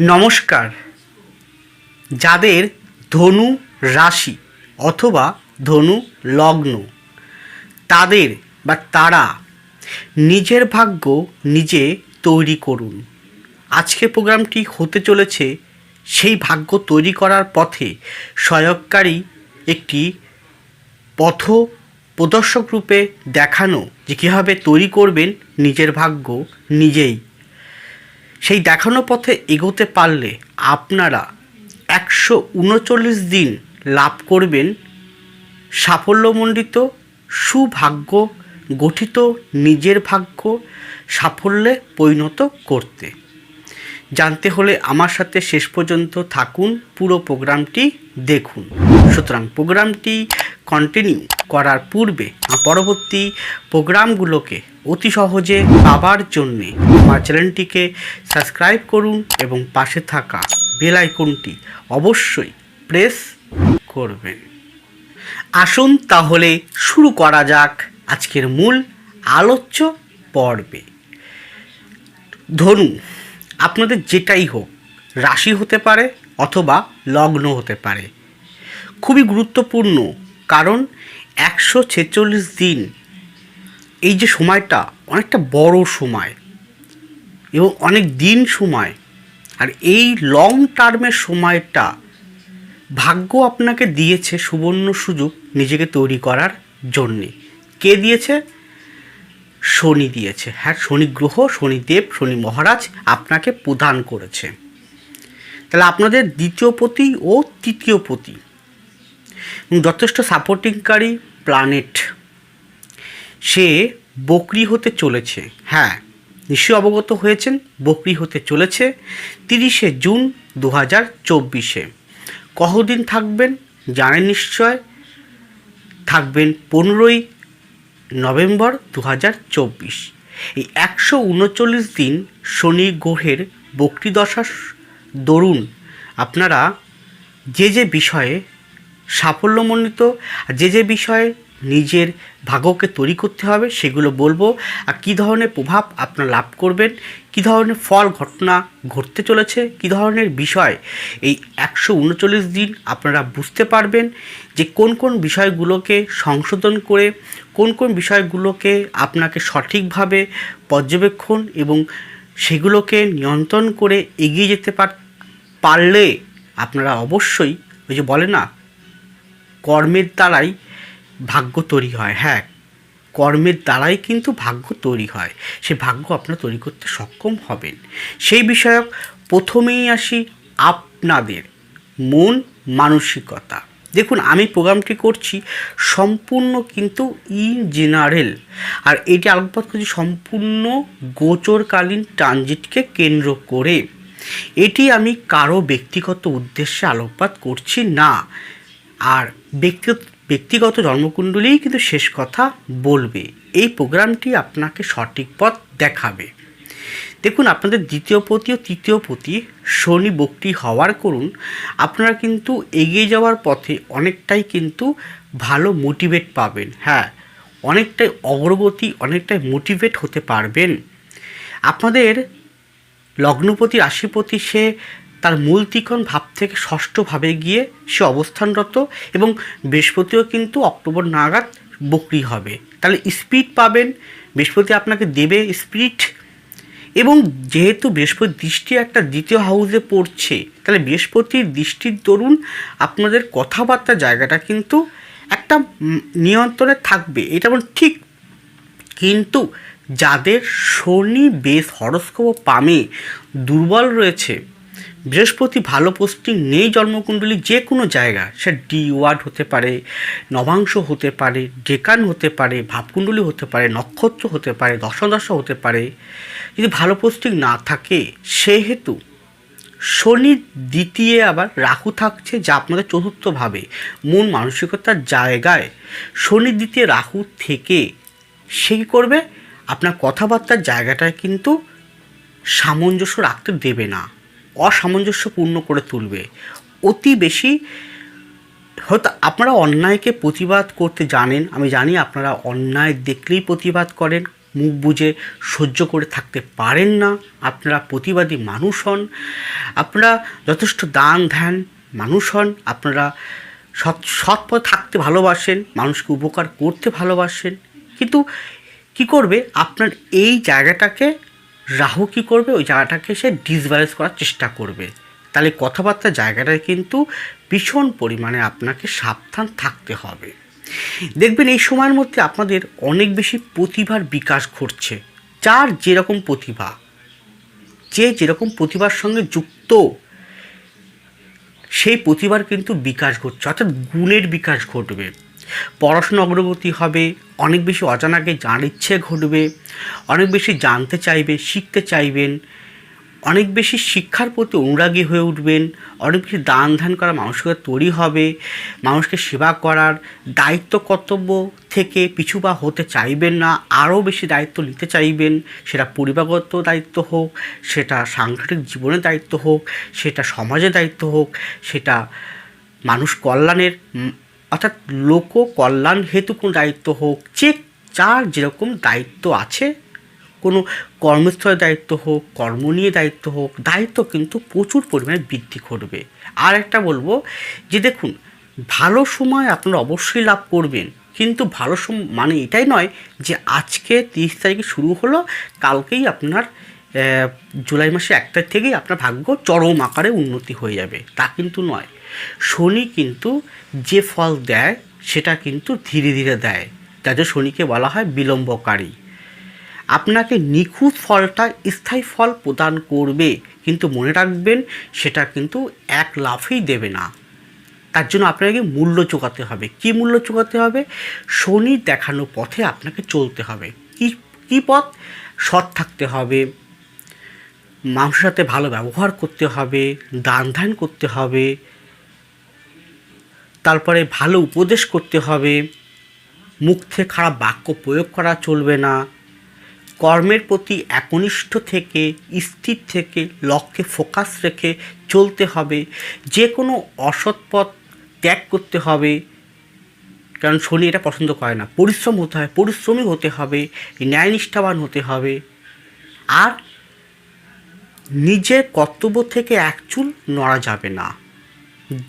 নমস্কার। যাদের ধনু রাশি অথবা ধনু লগ্ন, তাদের বা তারা নিজের ভাগ্য নিজে তৈরি করুন। আজকে প্রোগ্রামটি হতে চলেছে সেই ভাগ্য তৈরি করার পথে সহায়ককারী একটি পথ প্রদর্শক রূপে দেখানো যে কীভাবে তৈরি করবেন নিজের ভাগ্য নিজেই। সেই দেখানো পথে এগোতে পারলে আপনারা একশো উনচল্লিশ দিন লাভ করবেন সাফল্যমণ্ডিত, সুভাগ্য, গঠিত নিজের ভাগ্য সাফল্যে পরিণত করতে। জানতে হলে আমার সাথে শেষ পর্যন্ত থাকুন, পুরো প্রোগ্রামটি দেখুন। সুতরাং প্রোগ্রামটি কন্টিনিউ করার পূর্বে পরবর্তী প্রোগ্রামগুলোকে অতি সহজে পাবার জন্যে আমার চ্যানেলটিকে সাবস্ক্রাইব করুন এবং পাশে থাকা বেল আইকনটি অবশ্যই প্রেস করবেন। আসুন তাহলে শুরু করা যাক আজকের মূল আলোচ্য পর্বে। ধনু আপনাদের যেটাই হোক, রাশি হতে পারে অথবা লগ্ন হতে পারে। খুবই গুরুত্বপূর্ণ কারণ একশো ছেচল্লিশ দিন। এই যে সময়টা অনেকটা বড় সময় এবং অনেক দিন সময়। আর এই লং টার্মের সময়টা ভাগ্য আপনাকে দিয়েছে সুবর্ণ সুযোগ নিজেকে তৈরি করার জন্যে। কে দিয়েছে? শনি দিয়েছে। হ্যাঁ শনি গ্রহ শনিদেব শনি মহারাজ আপনাকে প্রদান করেছে। তাহলে আপনাদের দ্বিতীয় পতি ও তৃতীয় পতি। যথেষ্ট সাপোর্টিংকারী প্ল্যানেট সে বকরি হতে চলেছে। হ্যাঁ নিশ্চয়ই অবগত হয়েছেন, বকরি হতে চলেছে তিরিশে জুন দু হাজার চব্বিশে। কতদিন থাকবেন জানেন নিশ্চয়? থাকবেন পনেরোই নভেম্বর দু হাজার চব্বিশ। এই একশো উনচল্লিশ দিন শনি গ্রহের বক্রিদশার দরুন আপনারা যে যে বিষয়ে সাফল্যমণ্ডিত। যে যে বিষয়ে নিজের ভাগ্যকে তৈরি করতে হবে, সেগুলো বলব। আর কী ধরনের প্রভাব আপনারা লাভ করবেন, কী ধরনের ফল ঘটনা ঘটতে চলেছে, কী ধরনের বিষয় এই একশো উনচল্লিশ দিন আপনারা বুঝতে পারবেন যে কোন কোন বিষয়গুলোকে সংশোধন করে, কোন কোন বিষয়গুলোকে আপনাকে সঠিকভাবে পর্যবেক্ষণ এবং সেগুলোকে নিয়ন্ত্রণ করে এগিয়ে যেতে পার, পারলে আপনারা অবশ্যই ওই যে বলে না কর্মের দ্বারাই ভাগ্য তৈরি হয়। হ্যাঁ কর্মের দ্বারাই কিন্তু ভাগ্য তৈরি হয়। সে ভাগ্য আপনার তৈরি করতে সক্ষম হবেন। সেই বিষয়ক প্রথমেই আসি আপনাদের মন মানসিকতা। দেখুন, আমি প্রোগ্রামটি করছি সম্পূর্ণ কিন্তু ইন জেনারেল আর এটি আলোকপাত করছি সম্পূর্ণ গোচরকালীন ট্রানজিটকে কেন্দ্র করে। এটি আমি কারও ব্যক্তিগত উদ্দেশ্যে আলোকপাত করছি না। আর ব্যক্তিগত ব্যক্তিগত জন্মকুণ্ডলীই কিন্তু শেষ কথা বলবে। এই প্রোগ্রামটি আপনাকে সঠিক পথ দেখাবে। দেখুন, আপনাদের দ্বিতীয় পতি ও তৃতীয় পতি শনি বক্তি হওয়ার করুন, আপনারা কিন্তু এগিয়ে যাওয়ার পথে অনেকটাই কিন্তু ভালো মোটিভেট পাবেন। হ্যাঁ অনেকটাই অগ্রগতি, অনেকটাই মোটিভেট হতে পারবেন। আপনাদের লগ্নপতি, রাশিপতি সে তার মূল ত্রিকোণ ভাব থেকে ষষ্ঠভাবে গিয়ে সে অবস্থানরত এবং বৃহস্পতিও কিন্তু অক্টোবর নাগাদ বকরি হবে। তাহলে স্পিড পাবেন, বৃহস্পতি আপনাকে দেবে স্পিড। এবং যেহেতু বৃহস্পতি দৃষ্টি একটা দ্বিতীয় হাউসে পড়ছে, তাহলে বৃহস্পতির দৃষ্টির দরুন আপনাদের কথাবার্তা জায়গাটা কিন্তু একটা নিয়ন্ত্রণে থাকবে। এটা আমার ঠিক। কিন্তু যাদের শনি, বেশ হরস্কোপ পামে, দুর্বল রয়েছে বৃহস্পতি ভালো পোস্টিং নেই জন্মকুণ্ডলী যে কোনো জায়গা। সে ডি ওয়ার্ড হতে পারে, নবাংশ হতে পারে, ডেকান হতে পারে, ভাবকুণ্ডলী হতে পারে, নক্ষত্র হতে পারে, দশদশা হতে পারে। যদি ভালো পোস্টিং না থাকে, সেহেতু শনি দ্বিতীয় আবার রাহু থাকছে, যা আপনাদের চতুর্থভাবে। মন মানসিকতার জায়গায় শনি দ্বিতীয় রাহু থেকে সে কী করবে? আপনার কথাবার্তার জায়গাটায় কিন্তু সামঞ্জস্য রাখতে দেবে না। অসামঞ্জস্যপূর্ণ করে তুলবে। অতি বেশি হয়তো আপনারা অন্যায়কে প্রতিবাদ করতে জানেন। আমি জানি আপনারা অন্যায় দেখলেই প্রতিবাদ করেন, মুখ বুজে সহ্য করে থাকতে পারেন না। আপনারা প্রতিবাদী মানুষ হন। আপনারা যথেষ্ট দান ধ্যান মানুষ হন। আপনারা সৎ সৎ পথে থাকতে ভালোবাসেন, মানুষকে উপকার করতে ভালোবাসেন। কিন্তু কি করবে? আপনার এই জায়গাটাকে রাহু কি করবে? ওই জায়গাটাকে সে ডিসব্যালেন্স করার চেষ্টা করবে। তাহলে কথাবার্তা জায়গাটায় কিন্তু ভীষণ পরিমাণে আপনাকে সাবধান থাকতে হবে। দেখবেন এই সময়ের মধ্যে আপনাদের অনেক বেশি প্রতিভার বিকাশ ঘটছে। যার যেরকম প্রতিভা, যে যেরকম প্রতিভার সঙ্গে যুক্ত, সেই প্রতিভার কিন্তু বিকাশ ঘটছে। অর্থাৎ গুণের বিকাশ ঘটবে। পড়াশোনা অগ্রগতি হবে, অনেক বেশি অজানাকে জানার ইচ্ছে ঘটবে, অনেক বেশি জানতে চাইবে, শিখতে চাইবেন, অনেক বেশি শিক্ষার প্রতি অনুরাগী হয়ে উঠবেন, অনেক বেশি দান ধ্যান করা মানুষকে তৈরি হবে, মানুষকে সেবা করার দায়িত্ব কর্তব্য থেকে পিছু বা হতে চাইবেন না, আরও বেশি দায়িত্ব নিতে চাইবেন, সেটা পরিবারগত দায়িত্ব হোক, সেটা সাংগঠনিক জীবনের দায়িত্ব হোক, সেটা সমাজের দায়িত্ব হোক, সেটা মানুষ কল্যাণের অর্থাৎ লোক কল্যাণ হেতু কোনো দায়িত্ব হোক, যে যার যেরকম দায়িত্ব আছে, কোনো কর্মস্থলের দায়িত্ব হোক, কর্ম নিয়ে দায়িত্ব হোক, দায়িত্ব কিন্তু প্রচুর পরিমাণে বৃদ্ধি ঘটবে। আর একটা বলব যে দেখুন, ভালো সময় আপনারা অবশ্যই লাভ করবেন, কিন্তু ভালো সময় মানে এটাই নয় যে আজকে তিরিশ তারিখে শুরু হলো, কালকেই আপনার জুলাই মাসে এক তারিখ থেকেই আপনার ভাগ্য চরম আকারে উন্নতি হয়ে যাবে। তা কিন্তু নয়। শনি কিন্তু যে ফল দেয়, সেটা কিন্তু ধীরে ধীরে দেয়। যাদের শনিকে বলা হয় বিলম্বকারী। আপনাকে নিখুঁত ফলটা, স্থায়ী ফল প্রদান করবে, কিন্তু মনে রাখবেন সেটা কিন্তু এক লাফেই দেবে না। তার জন্য আপনাকে মূল্য চোকাতে হবে। কি মূল্য চোকাতে হবে? শনি দেখানো পথে আপনাকে চলতে হবে। কি, কী পথ? সৎ থাকতে হবে। মানুষের সাথে ভালো ব্যবহার করতে হবে, দান ধ্যান করতে হবে, তারপরে ভালো উপদেশ করতে হবে, মুখ থেকে খারাপ বাক্য প্রয়োগ করা চলবে না, কর্মের প্রতি একনিষ্ঠ থেকে, স্থির থেকে, লক্ষ্যে ফোকাস রেখে চলতে হবে যে কোনো অসৎ পথ ত্যাগ করতে হবে, কারণ শনি এটা পছন্দ করে না, পরিশ্রম হতে হয়, পরিশ্রমী হতে হবে, ন্যায়নিষ্ঠাবান হতে হবে, আর নিজের কর্তব্য থেকে এক চুল নড়া যাবে না।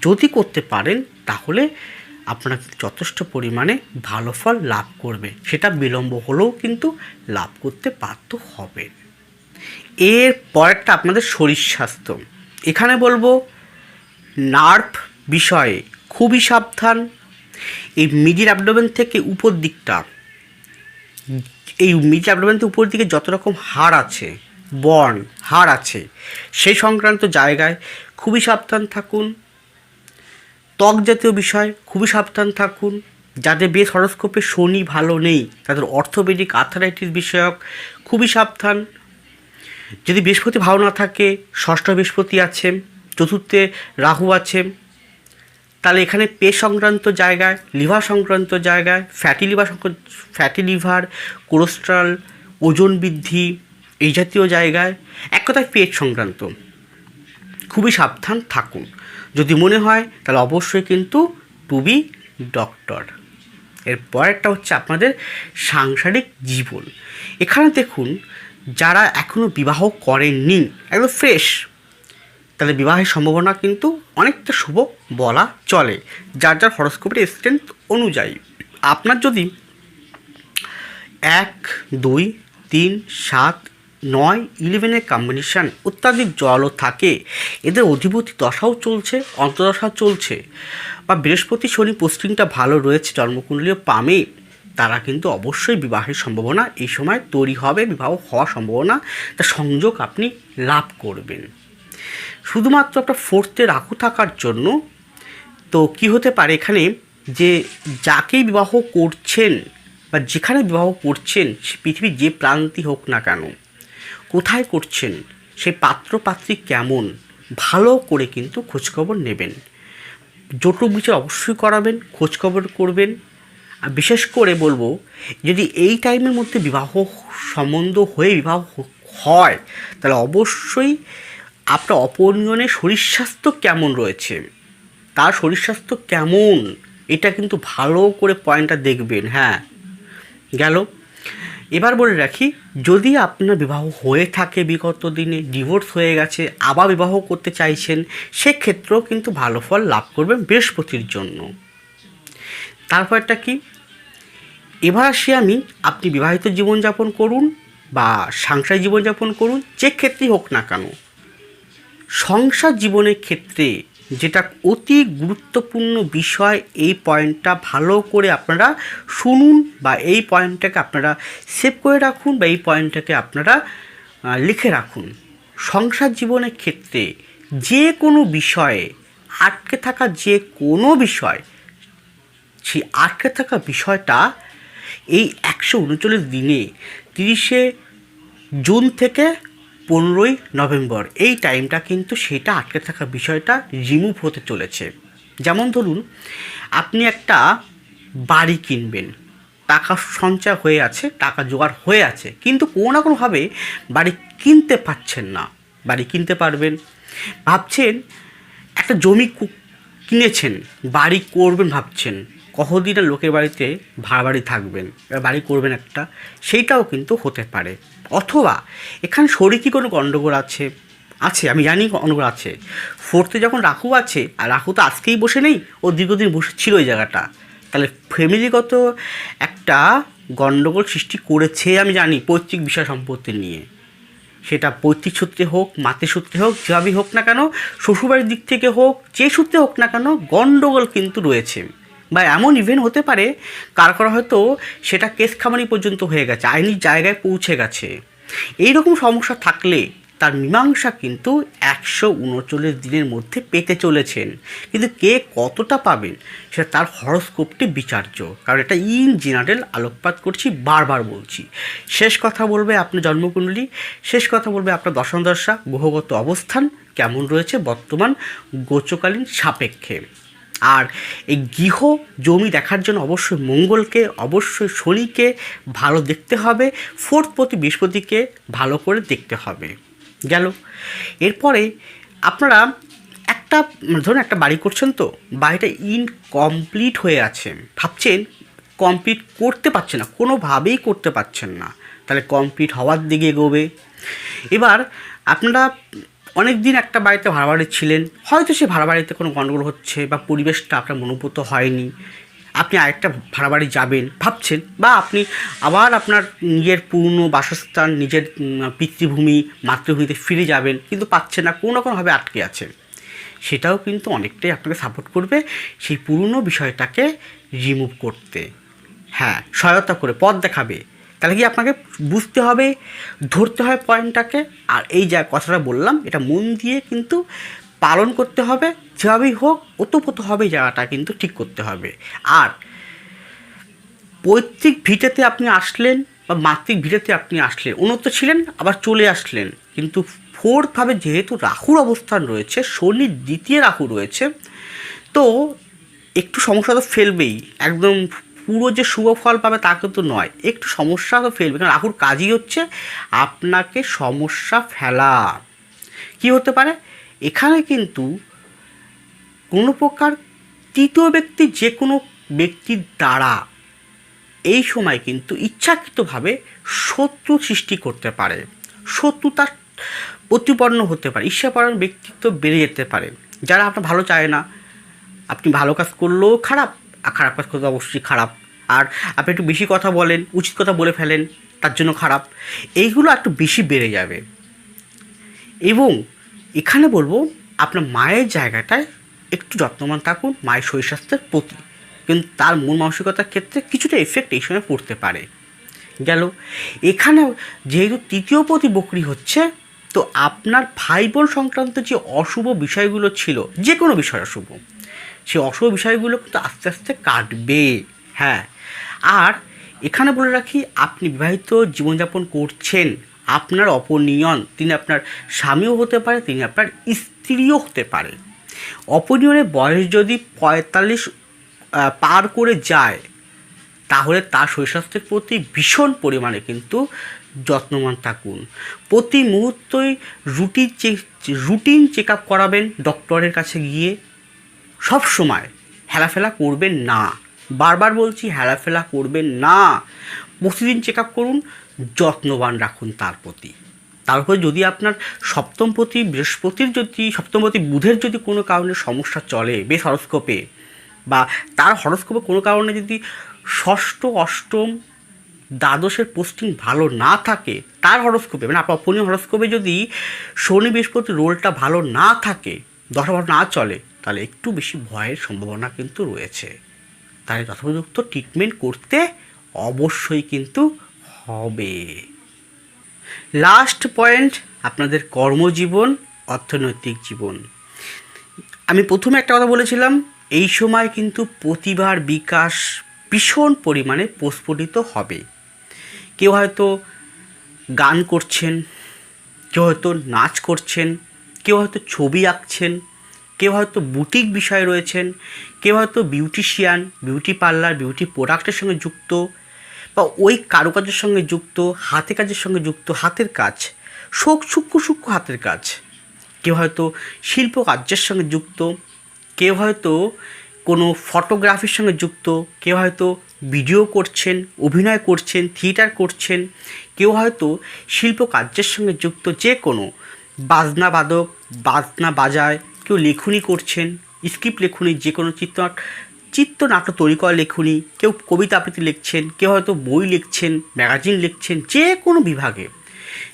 যদি করতে পারেন, তাহলে আপনার যথেষ্ট পরিমাণে ভালো ফল লাভ করবে। সেটা বিলম্ব হলেও কিন্তু লাভ করতে বাধ্য হবে এর পরেরটা আপনাদের শরীর স্বাস্থ্য। এখানে বলব, নার্ভ বিষয়ে খুবই সাবধান। এই মিডিল অ্যাবডোমেন থেকে উপর দিকটা, এই মিডিল অ্যাবডোমেন থেকে উপর দিকে যত রকম হাড় আছে বর্ণ হাড় আছে। সেই সংক্রান্ত জায়গায় খুবই সাবধান থাকুন। ত্বক জাতীয় বিষয়, খুবই সাবধান থাকুন। যাদের বেশ হরস্কোপে শনি ভালো নেই, তাদের অর্থোপেডিক আর্থারাইটিস বিষয়ক খুবই সাবধান। যদি বৃহস্পতি ভালো না থাকে, ষষ্ঠ বৃহস্পতি আছে, চতুর্থে রাহু আছে, তাহলে এখানে পে সংক্রান্ত জায়গায়, লিভার সংক্রান্ত জায়গায় fatty liver fatty liver cholesterol ওজন বৃদ্ধি এই জাতীয় জায়গায় এক কথায় পেট সংক্রান্ত। খুবই সাবধান থাকুন। যদি মনে হয়, তাহলে অবশ্যই কিন্তু টু বি ডক্টর এর পরেরটা হচ্ছে আপনাদের সাংসারিক জীবন। এখানে দেখুন, যারা এখনও বিবাহ করেননি, একদম ফ্রেশ তাহলে বিবাহের সম্ভাবনা কিন্তু অনেকটা শুভ বলা চলে। যার যার হরস্কোপের স্ট্রেংথ অনুযায়ী। আপনার যদি এক, দুই, তিন, সাত নয় ইলেভেনের কম্বিনেশান অত্যাধিক জলও থাকে। এদের অধিপতি দশাও চলছে অন্তদশা চলছে। বা বৃহস্পতি, শনি পোস্টিংটা ভালো রয়েছে জন্মকুণ্ডলীয় পামে, তারা কিন্তু অবশ্যই বিবাহের সম্ভাবনা এই সময় তৈরি হবে, বিবাহ হওয়ার সম্ভাবনা, তা সংযোগ আপনি লাভ করবেন। শুধুমাত্র আপনার ফোর্থে রাখু থাকার জন্য, তো কি হতে পারে এখানে? যে যাকেই বিবাহ করছেন বা যেখানে বিবাহ করছেন, সে পৃথিবীর যে প্রান্তি হোক না কেন কোথায় করছেন? সেই পাত্র পাত্রী কেমন? ভালো করে কিন্তু খোঁজখবর নেবেন। জটুক বিচার অবশ্যই করাবেন, খোঁজখবর করবেন। আর বিশেষ করে বলব, যদি এই টাইমের মধ্যে বিবাহ সম্বন্ধ হয়ে বিবাহ হয়, তাহলে অবশ্যই আপনার অপরিণনের শরীর স্বাস্থ্য কেমন রয়েছে? তার শরীর স্বাস্থ্য কেমন? এটা কিন্তু ভালো করে পয়েন্টটা দেখবেন হ্যাঁ। গেল। এবার বলে রাখি, যদি আপনার বিবাহ হয়ে থাকে বিগত দিনে ডিভোর্স হয়ে গেছে, আবার বিবাহ করতে চাইছেন, সেক্ষেত্রেও কিন্তু ভালো ফল লাভ করবেন বৃহস্পতির জন্য। তারপরটা কি? এবার আসি আমি, আপনি বিবাহিত জীবনযাপন করুন বা সাংসারিক জীবনযাপন করুন, যে ক্ষেত্রেই হোক না কেন। সংসার জীবনের ক্ষেত্রে যেটা অতি গুরুত্বপূর্ণ বিষয়, এই পয়েন্টটা ভালো করে আপনারা শুনুন বা এই পয়েন্টটাকে আপনারা সেভ করে রাখুন বা এই পয়েন্টটাকে আপনারা লিখে রাখুন। সংসার জীবনের ক্ষেত্রে যে কোনো বিষয়ে, আটকে থাকা যে কোনো বিষয়, সেই আটকে থাকা বিষয়টা এই একশো উনচল্লিশ দিনে তিরিশে জুন থেকে পনেরোই নভেম্বর। এই টাইমটা কিন্তু সেটা আটকে থাকা বিষয়টা রিমুভ হতে চলেছে। যেমন ধরুন, আপনি একটা বাড়ি কিনবেন। টাকা সঞ্চয় হয়ে আছে, টাকা জোগাড় হয়ে আছে, কিন্তু কোনো না কোনোভাবে বাড়ি কিনতে পারছেন না। বাড়ি কিনতে পারবেন। ভাবছেন, একটা জমি কিনেছেন, বাড়ি করবেন ভাবছেন কতদিন লোকের বাড়িতে ভাড়া বাড়ি থাকবেন, বাড়ি করবেন একটা, সেইটাও কিন্তু হতে পারে। অথবা এখানে শরীরই কোনো গণ্ডগোল আছে? আছে, আমি জানি গণ্ডগোল আছে। ফোর্থে যখন রাহু আছে, আর রাহু তো আজকেই বসে নেই, ও দীর্ঘদিন বসে ছিল ওই জায়গাটা। তাহলে ফ্যামিলিগত একটা গণ্ডগোল সৃষ্টি করেছে, আমি জানি, পৈতৃক বিষয় সম্পত্তি নিয়ে। সেটা পৈতৃক সূত্রে হোক, মাতৃ সূত্রে হোক যেভাবেই হোক না কেন, শ্বশুরবাড়ির দিক থেকে হোক, যে সূত্রে হোক না কেন গণ্ডগোল কিন্তু রয়েছে। বা এমন ইভেন্ট হতে পারে, কার কার হয়তো সেটা কেস খামারি পর্যন্ত হয়ে গেছে, আইনি জায়গায় পৌঁছে গেছে। এই রকম সমস্যা থাকলে তার মীমাংসা কিন্তু একশো উনচল্লিশ দিনের মধ্যে পেতে চলেছেন। কিন্তু কে কতটা পাবেন, সেটা তার হরস্কোপটি বিচার্য। কারণ এটা ইন জেনারেল আলোকপাত করছি, বারবার বলছি। শেষ কথা বলবে আপনার জন্মকুণ্ডলী, শেষ কথা বলবে আপনার দশম দশা, গ্রহগত অবস্থান কেমন রয়েছে বর্তমান গোচকালীন সাপেক্ষে। আর এই গৃহ জমি দেখার জন্য অবশ্যই মঙ্গলকে, অবশ্যই শনিকে ভালো দেখতে হবে, ফোর্থ প্রতি বৃহস্পতিকে ভালো করে দেখতে হবে। গেল। এরপরে আপনারা একটা, ধরুন একটা বাড়ি করছেন তো, বাড়িটা ইনকমপ্লিট হয়ে আছে। ভাবছেন কমপ্লিট করতে পারছে না, কোনোভাবেই করতে পারছেন না। তাহলে কমপ্লিট হওয়ার দিকে এগোবে। এবার আপনারা অনেক দিন একটা বাড়িতে ভাড়া বাড়ি ছিলেন। হয়তো সে ভাড়া বাড়িতে কোনো গণ্ডগোল হচ্ছে বা পরিবেশটা আপনার মনোভূত হয়নি। আপনি আরেকটা ভাড়া বাড়ি যাবেন, ভাবছেন বা আপনি আবার আপনার নিজের পুরনো বাসস্থান, নিজের পিতৃভূমি, মাতৃভূমিতে ফিরে যাবেন, কিন্তু পাচ্ছেন না, কোনো না কোনোভাবে আটকে আছে সেটাও কিন্তু অনেকটাই আপনাকে সাপোর্ট করবে সেই পুরনো বিষয়টাকে রিমুভ করতে। হ্যাঁ সহায়তা করে, পথ দেখাবে। তাহলে কি আপনাকে বুঝতে হবে, ধরতে হয় পয়েন্টটাকে? আর এই যা কথাটা বললাম, এটা মন দিয়ে কিন্তু পালন করতে হবে, যেভাবেই হোক ওতপ্রোতভাবে এই জায়গাটা কিন্তু ঠিক করতে হবে। আর পৈতৃক ভিটেতে আপনি আসলেন বা মাতৃক ভিটেতে আপনি আসলেন উন্নত ছিলেন, আবার চলে আসলেন। কিন্তু ফোর্থভাবে যেহেতু রাহুর অবস্থান রয়েছে, শনির দ্বিতীয় রাহু রয়েছে, তো একটু সমস্যা তো ফেলবেই। একদম পুরো যে শুভ ফল পাবে তা কিন্তু নয়। একটু সমস্যা তো ফেলবে। কারণ রাহুর কাজই হচ্ছে আপনাকে সমস্যা ফেলা। কি হতে পারে? এখানে কিন্তু কোনো প্রকার তৃতীয় ব্যক্তি যে কোনো ব্যক্তির দ্বারা এই সময় কিন্তু ইচ্ছাকৃতভাবে শত্রু সৃষ্টি করতে পারে। শত্রুতার প্রতিপন্ন হতে পারে। ঈর্ষাপরায়ণ ব্যক্তিত্ব বেড়ে যেতে পারে। যারা আপনার ভালো চায় না, আপনি ভালো কাজ করলেও খারাপ। খারাপ কাজ করলে অবশ্যই খারাপ। আর আপনি একটু বেশি কথা বলেন, উচিত কথা বলে ফেলেন, তার জন্য খারাপ। এইগুলো একটু বেশি বেড়ে যাবে। এবং এখানে বলব, আপনার মায়ের জায়গাটায় একটু যত্নবান থাকুন, মায়ের শরীর স্বাস্থ্যের প্রতি। কিন্তু তার মন মানসিকতার ক্ষেত্রে কিছুটা এফেক্ট এই সময় পড়তে পারে। গেল, এখানে যেহেতু তৃতীয় প্রতি বকরি হচ্ছে, তো আপনার ভাই বোন সংক্রান্ত যে অশুভ বিষয়গুলো ছিল যে কোনো বিষয় অশুভ সেই অশুভ বিষয়গুলো কিন্তু আস্তে আস্তে কাটবে। হ্যাঁ। আর এখানে বলে রাখি, আপনি বিবাহিত জীবনযাপন করছেন, আপনার অপনিয়ন, তিনি আপনার স্বামীও হতে পারে, তিনি আপনার স্ত্রীও হতে পারে। অপনিয়নের বয়স যদি পঁয়তাল্লিশ পার করে যায়, তাহলে তার শরীর স্বাস্থ্যের প্রতি ভীষণ পরিমাণে কিন্তু যত্নবান থাকুন। প্রতি মুহূর্তই routine check routine check up করাবেন, ডক্টরের কাছে গিয়ে। সব সময়, হেলাফেলা করবেন না। বারবার বলছি, হেলাফেলা করবেন না। প্রতিদিন চেক আপ করুন, যত্নবান রাখুন তার প্রতি। তারপরে যদি আপনার সপ্তমপতি বৃহস্পতির যদি সপ্তমপতি বুধের যদি কোনো কারণে সমস্যা চলে, বেশ হরস্কোপে বা তার হরস্কোপে কোনো কারণে যদি ষষ্ঠ, অষ্টম দ্বাদশের পোস্টিং ভালো না থাকে, তার হরস্কোপে মানে আপনার অপনীয় হরস্কোপে যদি শনি, বৃহস্পতি রোলটা ভালো না থাকে, দশা ভালো না চলে তাহলে একটু বেশি ভয়ের সম্ভাবনা কিন্তু রয়েছে। তাই যথোপযুক্ত ট্রিটমেন্ট করতে অবশ্যই কিন্তু হবে। লাস্ট পয়েন্ট আপনাদের কর্মজীবন, অর্থনৈতিক জীবন। আমি প্রথমে একটা কথা বলেছিলাম, এই সময় কিন্তু প্রতিভার বিকাশ ভীষণ পরিমাণে প্রস্ফুটিত হবে। কেউ হয়তো গান করছেন, কেউ হয়তো নাচ করছেন, কেউ হয়তো ছবি আঁকছেন কেউ হয়তো বুটিক বিষয়ে রয়েছেন কেউ হয়তো বিউটিশিয়ান বিউটি পার্লার বিউটি প্রোডাক্টের সঙ্গে যুক্ত, বা ওই কারুকাজের সঙ্গে যুক্ত, হাতে কাজের সঙ্গে যুক্ত, হাতের কাজ, শোক, সূক্ষ্ম সূক্ষ্ম হাতের কাজ কেউ হয়তো শিল্প কার্যের সঙ্গে যুক্ত কেউ হয়তো কোনো ফটোগ্রাফির সঙ্গে যুক্ত কেউ হয়তো ভিডিও করছেন, অভিনয় করছেন থিয়েটার করছেন, কেউ হয়তো শিল্প কার্যের সঙ্গে যুক্ত যে কোনো বাজনা বাদক, বাজনা বাজায় কেউ লেখনি করছেন, স্ক্রিপ্ট লেখনি, যে কোনো চিত্র চিত্রনাট্য তৈরি করা লেখনি, কেউ কবিতা আবৃত্তি লিখছেন, কেউ হয়তো বই লিখছেন, ম্যাগাজিন লিখছেন, যে কোনো বিভাগে,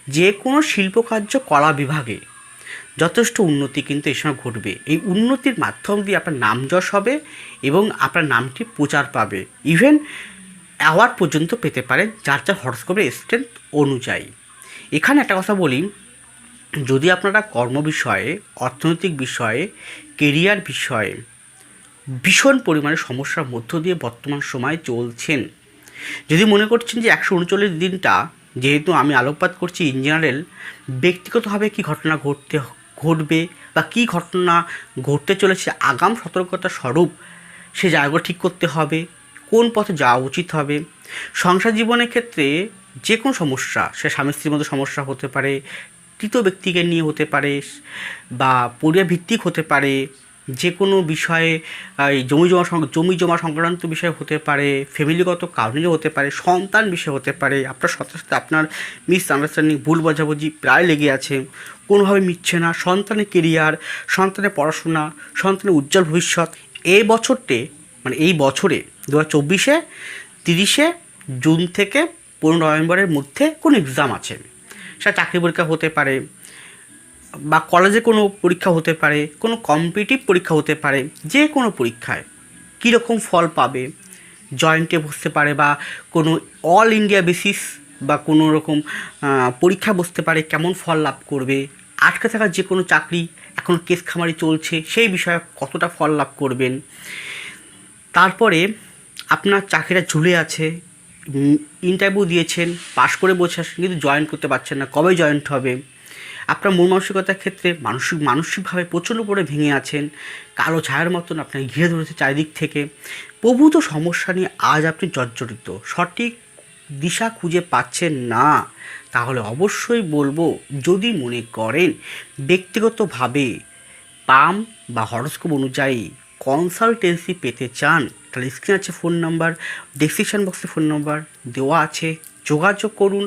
যে কোনো শিল্পকার্য কলা বিভাগে, যথেষ্ট উন্নতি কিন্তু এই সময় ঘটবে। এই উন্নতির মাধ্যম দিয়ে আপনার নাম যশ হবে এবং আপনার নামটি প্রচার পাবে। ইভেন অ্যাওয়ার্ড পর্যন্ত পেতে পারেন, যার যার হরস্কোপের স্ট্রেংথ অনুযায়ী। এখানে একটা কথা বলি যদি আপনারা কর্ম বিষয়ে, অর্থনৈতিক বিষয়ে কেরিয়ার বিষয়ে ভীষণ পরিমাণে সমস্যার মধ্য দিয়ে বর্তমান সময়ে চলছেন, যদি মনে করছেন যে একশো উনচল্লিশ দিনটা, যেহেতু আমি আলোকপাত করছি ইন জেনারেল ব্যক্তিগতভাবে কী ঘটনা ঘটতে, ঘটবে বা কী ঘটনা ঘটতে চলেছে, আগাম সতর্কতা স্বরূপ সে জায়গাগুলো ঠিক করতে হবে, কোন পথে যাওয়া উচিত হবে, সংসার জীবনের ক্ষেত্রে যে কোনো সমস্যা, সে স্বামী স্ত্রীর মধ্যে সমস্যা হতে পারে তৃতীয় ব্যক্তিকে নিয়ে হতে পারে বা পরিবার ভিত্তিক হতে পারে যে কোনো বিষয়ে জমি জমা জমি জমা সংক্রান্ত বিষয় হতে পারে ফ্যামিলিগত কারণে হতে পারে, সন্তান বিষয় হতে পারে, আপনার সাথে সাথে আপনার মিস আন্ডারস্ট্যান্ডিং ভুল বোঝাবুঝি প্রায় লেগে আছে, কোনোভাবে মিটছে না, সন্তানের কেরিয়ার সন্তানের পড়াশোনা, সন্তানের উজ্জ্বল ভবিষ্যৎ, এই বছরটে মানে এই বছরে দু হাজার চব্বিশে, তিরিশে জুন থেকে পনেরো নভেম্বরের মধ্যে কোনো এক্সাম আছে। সেটা চাকরি পরীক্ষা হতে পারে বা কলেজে কোনো পরীক্ষা হতে পারে, কোনো কম্পিটিটিভ পরীক্ষা হতে পারে, যে কোনো পরীক্ষায় কীরকম ফল পাবে জয়েন্টে বসতে পারে বা কোনো অল ইন্ডিয়া বেসিস বা কোনো রকম পরীক্ষা বসতে পারে কেমন ফল লাভ করবে, আটকে থাকা যে কোনো চাকরি এখন কেস খামারি চলছে, সেই বিষয়ে কতটা ফল লাভ করবেন। তারপরে আপনার চাকরিটা ঝুলে আছে ইন্টারভিউ দিয়েছেন পাশ করে বসে আছেন, কিন্তু জয়েন করতে পারছেন না, কবে জয়েন্ট হবে? আপনার মন মানসিকতার ক্ষেত্রে মানসিক, মানসিকভাবে প্রচণ্ড করে ভেঙে আছেন, কালো ছায়ার মতন আপনাকে ঘিরে ধরেছে চারিদিক থেকে। প্রভূত সমস্যা নিয়ে আজ আপনি জর্জরিত। সঠিক দিশা খুঁজে পাচ্ছেন না। তাহলে অবশ্যই বলব, যদি মনে করেন ব্যক্তিগতভাবে, পাম বা হরস্কোপ অনুযায়ী কনসালটেন্সি পেতে চান তাহলে স্ক্রিন আছে ফোন নাম্বার ডেসক্রিপশন বক্সে ফোন নাম্বার দেওয়া আছে, যোগাযোগ করুন।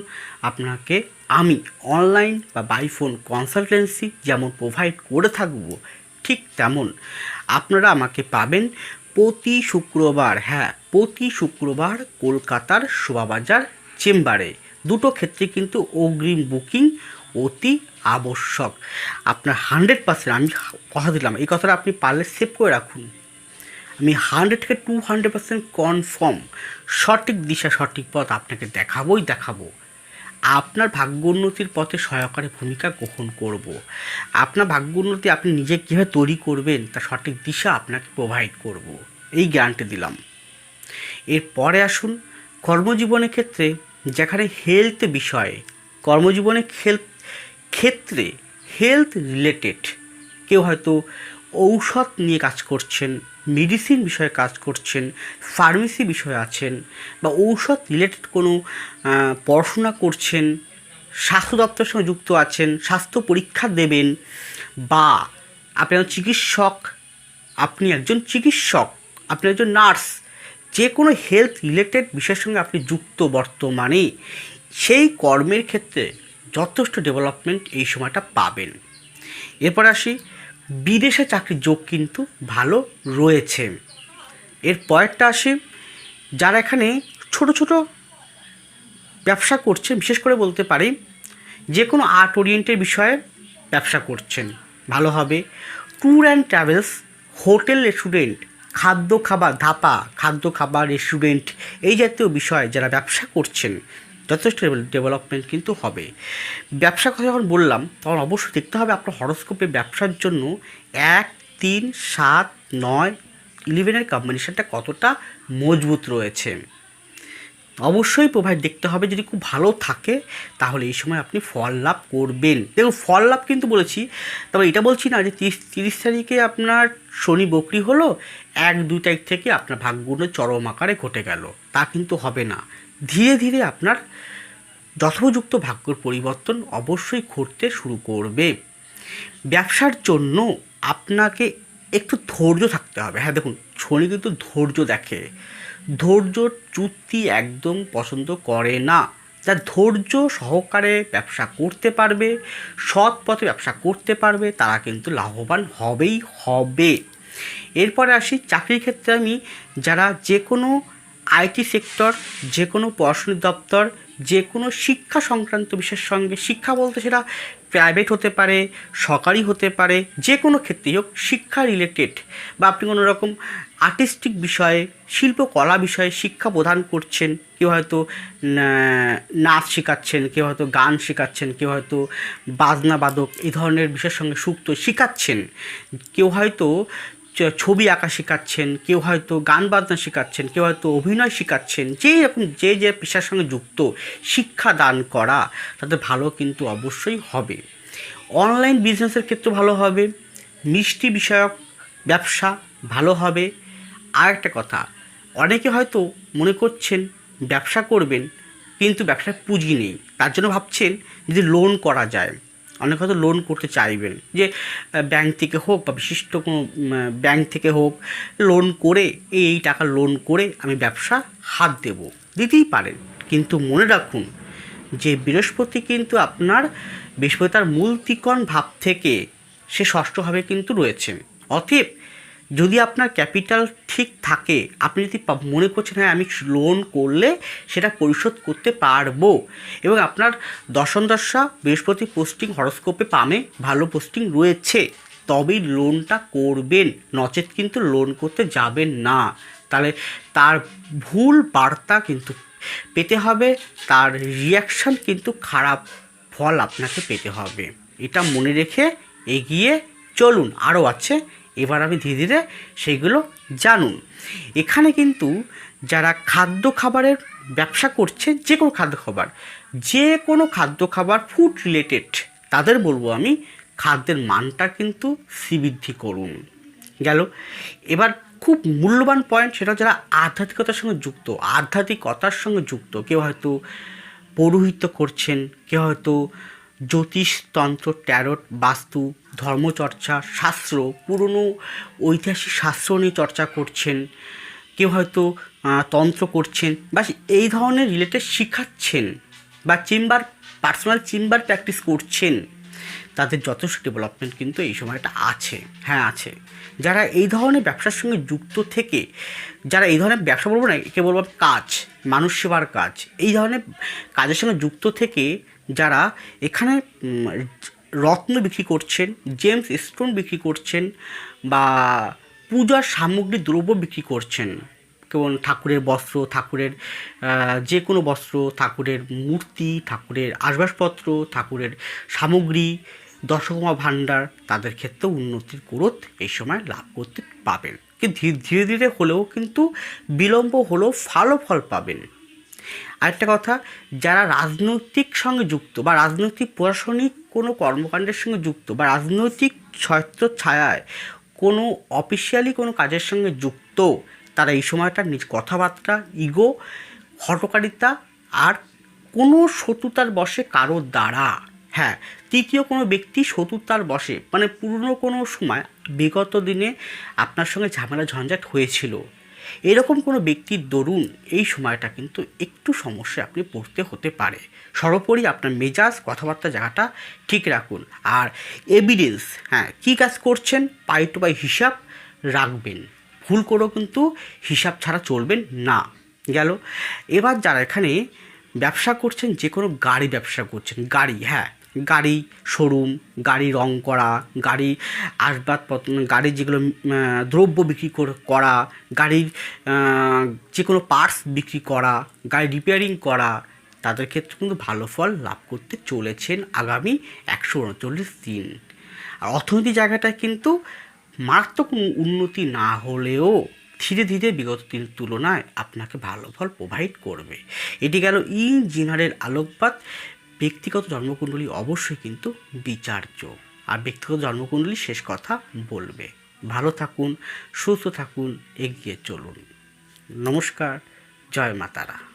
আপনাকে আমি অনলাইন বা বাই ফোন কনসালটেন্সি যেমন প্রোভাইড করে থাকব, ঠিক তেমন আপনারা আমাকে পাবেন প্রতি শুক্রবার হ্যাঁ প্রতি শুক্রবার কলকাতার শোভাবাজার চেম্বারে। দুটো ক্ষেত্রে কিন্তু অগ্রিম বুকিং অতি আবশ্যক। আপনার হান্ড্রেড পার্সেন্ট আমি কথা দিলাম, এই কথাটা আপনি পারলে সেভ করে রাখুন। আমি হান্ড্রেড থেকে টু হান্ড্রেড পার্সেন্ট কনফার্ম সঠিক দিশা, সঠিক পথ আপনাকে দেখাবোই দেখাবো আপনার ভাগ্য উন্নতির পথে সহায়কারী ভূমিকা গ্রহণ করব। আপনার ভাগ্য উন্নতি আপনি নিজে কীভাবে তৈরি করবেন, তা সঠিক দিশা আপনাকে প্রোভাইড করব। এই গ্যারান্টি দিলাম এরপরে আসুন কর্মজীবনের ক্ষেত্রে, যেখানে হেলথ বিষয়ে কর্মজীবনে ক্ষেত্রে হেলথ রিলেটেড কেউ হয়তো ঔষধ নিয়ে কাজ করছেন মেডিসিন বিষয়ে কাজ করছেন ফার্মেসি বিষয়ে আছেন বা ঔষধ রিলেটেড কোনো পড়াশোনা করছেন, স্বাস্থ্য দপ্তরের সঙ্গে যুক্ত আছেন, স্বাস্থ্য পরীক্ষা দেবেন বা আপনি একজন চিকিৎসক, আপনি একজন চিকিৎসক, আপনি একজন নার্স, যে কোনো হেলথ রিলেটেড বিষয়ের সঙ্গে আপনি যুক্ত বর্তমানে, সেই কর্মের ক্ষেত্রে যথেষ্ট ডেভেলপমেন্ট এই সময়টা পাবেন। এরপর আসি বিদেশে চাকরির যোগ কিন্তু ভালো রয়েছে। এর পরেরটা আসি, যারা এখানে ছোট ছোট ব্যবসা করছেন, বিশেষ করে বলতে পারি যে কোনো আর্ট ওরিয়েন্টের বিষয়ে ব্যবসা করছেন। ভালো হবে। Tour and travels hotel restaurant খাদ্য খাবার, ধাপা, খাদ্য খাবার রেস্টুরেন্ট এই জাতীয় বিষয়ে যারা ব্যবসা করছেন যথেষ্ট ডেভেলপমেন্ট কিন্তু হবে। ব্যবসা কথা যখন বললাম, তখন অবশ্যই দেখতে হবে আপনার হরস্কোপে ব্যবসার জন্য এক, তিন, সাত, নয় ইলেভেনের কম্বিনেশনটা কতটা মজবুত রয়েছে। অবশ্যই প্রোভাইড দেখতে হবে, যদি খুব ভালো থাকে, তাহলে এই সময় আপনি ফল লাভ করবেন। দেখুন, ফল লাভ কিন্তু বলেছি, তবে এটা বলছি না যে তিরিশ তিরিশ তারিখে আপনার শনি বকরি হলো, এক, দুই তারিখ থেকে আপনার ভাগ্যগুলো চরম আকারে ঘটে গেল। তা কিন্তু হবে না। ধীরে ধীরে আপনার যথোপযুক্ত ভাগ্যর পরিবর্তন অবশ্যই ঘটতে শুরু করবে। ব্যবসার জন্য আপনাকে একটু ধৈর্য থাকতে হবে। হ্যাঁ দেখুন, শনি কিন্তু ধৈর্য দেখে। ধৈর্য চুক্তি একদম পছন্দ করে না। যা ধৈর্য সহকারে ব্যবসা করতে পারবে, সৎ পথে ব্যবসা করতে পারবে, তারা কিন্তু লাভবান হবেই হবে। এরপরে আসি, চাকরির ক্ষেত্রে আমি যারা যে কোনো আইটি সেক্টর যে কোনো পড়াশোনার দপ্তর যে কোনো শিক্ষা সংক্রান্ত বিষয়ের সঙ্গে শিক্ষা বলতে সেটা প্রাইভেট হতে পারে, সরকারি হতে পারে যে কোনো ক্ষেত্রেই হোক, শিক্ষা রিলেটেড বা আপনি কোনো রকম আর্টিস্টিক বিষয়ে শিল্পকলা বিষয়ে শিক্ষা প্রদান করছেন, কেউ হয়তো নাচ শেখাচ্ছেন, কেউ হয়তো গান শেখাচ্ছেন, কেউ হয়তো বাজনা বাদক এই ধরনের বিষয়ের সঙ্গে সুক্ত শেখাচ্ছেন, কেউ হয়তো ছবি আঁকা শেখাচ্ছেন, কেউ হয়তো গান বাজনা শেখাচ্ছেন, কেউ হয়তো অভিনয় শেখাচ্ছেন, যেই রকম যে যে পেশার সঙ্গে যুক্ত, শিক্ষা দান করা তাদের ভালো কিন্তু অবশ্যই হবে। অনলাইন বিজনেসের ক্ষেত্রে ভালো হবে, মিষ্টি বিষয়ক ব্যবসা ভালো হবে। আর একটা কথা, অনেকে হয়তো মনে করছেন ব্যবসা করবেন, কিন্তু ব্যবসায় পুঁজি নেই, তার জন্য ভাবছেন যদি লোন করা যায়। অনেক হয়তো লোন করতে চাইবেন। যে ব্যাংক থেকে হোক বা বিশিষ্ট কোনো ব্যাংক থেকে হোক লোন করে, এই টাকা লোন করে আমি ব্যবসা হাত দেব। দিতেই পারেন। কিন্তু মনে রাখুন যে, বৃহস্পতি কিন্তু আপনার, বৃহস্পতি তার মূল তিকন ভাব থেকে সে ষষ্ঠভাবে কিন্তু রয়েছে। অতএব যদি আপনার ক্যাপিটাল ঠিক থাকে, আপনি যদি মনে করছেন হ্যাঁ আমি লোন করলে সেটা পরিশোধ করতে পারব। এবং আপনার দশম দশা বৃহস্পতি পোস্টিং হরস্কোপে পামে, ভালো পোস্টিং রয়েছে, তবেই লোনটা করবেন। নচেত কিন্তু লোন করতে যাবেন না। তাহলে তার ভুল বার্তা কিন্তু পেতে হবে, তার রিয়াকশান কিন্তু খারাপ ফল আপনাকে পেতে হবে। এটা মনে রেখে এগিয়ে চলুন। আরও আছে এবার আমি ধীরে ধীরে সেইগুলো জানুন। এখানে কিন্তু যারা খাদ্য খাবারের ব্যবসা করছে, যে কোনো খাদ্য খাবার, যে কোনো খাদ্য খাবার ফুড রিলেটেড তাদের বলব আমি খাদ্যের মানটা কিন্তু শ্রীবৃদ্ধি করুন। গেল? এবার খুব মূল্যবান পয়েন্ট সেটা যারা আধ্যাত্মিকতার সঙ্গে যুক্ত, আধ্যাত্মিকতার সঙ্গে যুক্ত, কেউ হয়তো পৌরোহিত্য করছেন, কেউ হয়তো জ্যোতিষ তন্ত্র ট্যারট, বাস্তু, ধর্মচর্চা, শাস্ত্র, পুরনো ঐতিহাসিক শাস্ত্র নিয়ে চর্চা করছেন, কেউ হয়তো তন্ত্র করছেন বা এই ধরনের রিলেটেড শেখাচ্ছেন বা চেম্বার পার্সোনাল চেম্বার প্র্যাকটিস করছেন, তাদের যথেষ্ট ডেভেলপমেন্ট কিন্তু এই সময়টা আছে হ্যাঁ আছে। যারা এই ধরনের ব্যবসার সঙ্গে যুক্ত থেকে, যারা এই ধরনের ব্যবসা বলব না, একে বলব কাজ, মানুষ সেবার কাজ, এই ধরনের কাজের সঙ্গে যুক্ত থেকে যারা এখানে রত্ন বিক্রি করছেন, জেমস স্টোন বিক্রি করছেন বা পূজার সামগ্রী, দ্রব্য বিক্রি করছেন। কেমন ঠাকুরের বস্ত্র, ঠাকুরের যে কোনো বস্ত্র, ঠাকুরের মূর্তি, ঠাকুরের আসবাসপত্র, ঠাকুরের সামগ্রী, দশকমা ভাণ্ডার, তাদের ক্ষেত্রেও উন্নতির গ্রোথ এই সময় লাভ করতে পাবেন। কিন্তু ধীরে ধীরে হলেও কিন্তু বিলম্ব হলেও ভালো ফল পাবেন। আরেকটা কথা, যারা রাজনৈতিক সঙ্গে যুক্ত বা রাজনৈতিক প্রশাসনিক কোনো কর্মকাণ্ডের সঙ্গে যুক্ত বা রাজনৈতিক ছত্র ছায়ায় কোনো অফিসিয়ালি কোনো কাজের সঙ্গে যুক্ত, তারা এই সময়টা নিজ কথাবার্তা ইগো হটকারিতা আর কোনো শত্রুতার বসে কারও দ্বারা। হ্যাঁ তৃতীয় কোনো ব্যক্তি শত্রুতার বসে মানে পুরনো কোনো সময়, বিগত দিনে আপনার সঙ্গে ঝামেলা ঝঞ্ঝাট হয়েছিল। এরকম কোনো ব্যক্তির দরুন এই সময়টা কিন্তু একটু সমস্যা আপনি পড়তে হতে পারে। সর্বোপরি আপনার মেজাজ, কথাবার্তা জায়গাটা ঠিক রাখুন। আর এভিডেন্স হ্যাঁ কী কাজ করছেন পাই টু পাই হিসাব রাখবেন। ভুল করেও কিন্তু হিসাব ছাড়া চলবেন না। গেল? এবার যারা এখানে ব্যবসা করছেন, যে কোনো গাড়ি ব্যবসা করছেন, গাড়ি হ্যাঁ গাড়ি শোরুম, গাড়ি রং করা, গাড়ি আসবাবপত্র গাড়ির যেগুলো দ্রব্য বিক্রি করে- গাড়ির যে কোনো পার্টস বিক্রি করা, গাড়ি রিপেয়ারিং করা, তাদের ক্ষেত্রে কিন্তু ভালো ফল লাভ করতে চলেছেন আগামী একশো উনচল্লিশ দিন। আর অর্থনীতি জায়গাটায় কিন্তু মারাত্মক উন্নতি না হলেও ধীরে ধীরে বিগত দিনের তুলনায় আপনাকে ভালো ফল প্রোভাইড করবে। এটি গেল ইঞ্জিনিয়ারের আলোকপাত। ব্যক্তিগত জন্মকুণ্ডলী অবশ্যই কিন্তু বিচার্য। আর ব্যক্তিগত জন্মকুণ্ডলী শেষ কথা বলবে। ভালো থাকুন, সুস্থ থাকুন, এগিয়ে চলুন। নমস্কার, জয় মাতারা।